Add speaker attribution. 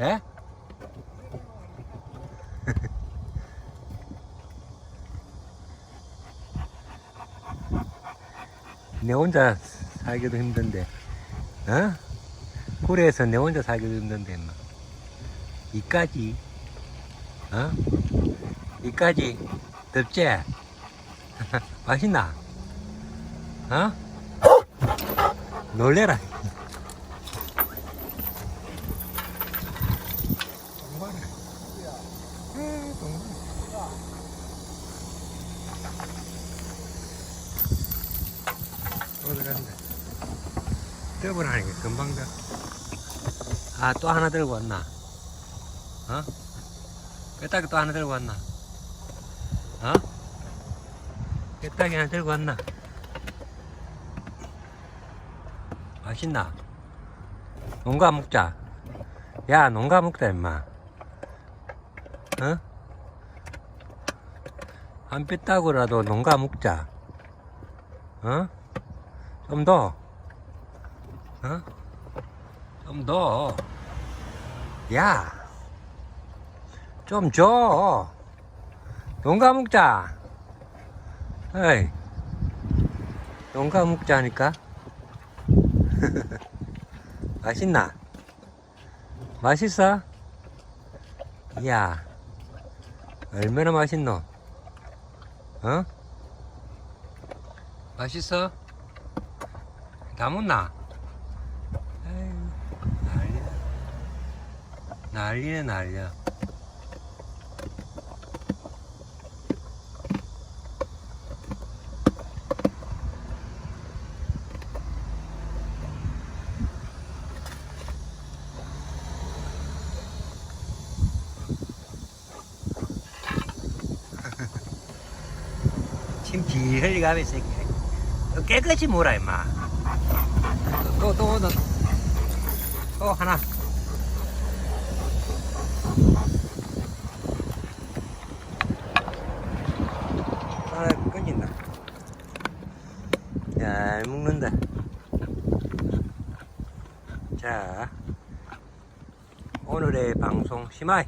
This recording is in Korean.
Speaker 1: 예? 내 혼자 살기도 힘든데, 어? 구례에서 내 혼자 살기도 힘든데, 임마. 이까지, 어? 이까지, 덥지? 맛있나? 어? 놀래라. 에, 동반. 어디 갔네. 더블 하니까 금방 돼. 아, 또 하나 들고 왔나? 어? 끄딱이 또 하나 들고 왔나? 어? 끄딱이 하나 들고 왔나? 맛있나? 농가 먹자. 야, 농가 먹자, 임마. 어? 안 뺐다고라도 농가 먹자. 어? 좀 더. 어? 좀 더. 야. 좀 줘. 농가 먹자. 에이. 농가 먹자니까. 맛있나? 맛있어? 이야, 얼마나 맛있노? 어? 맛있어? 다? 에이, 난리야. 난리네, 난리야. 침지 흘리가면 새끼. 또 깨끗이 몰아, 임마. 또, 또, 또, 또 하나. 하나 끊긴다. 잘 먹는다. 자, 오늘의 방송 심하이.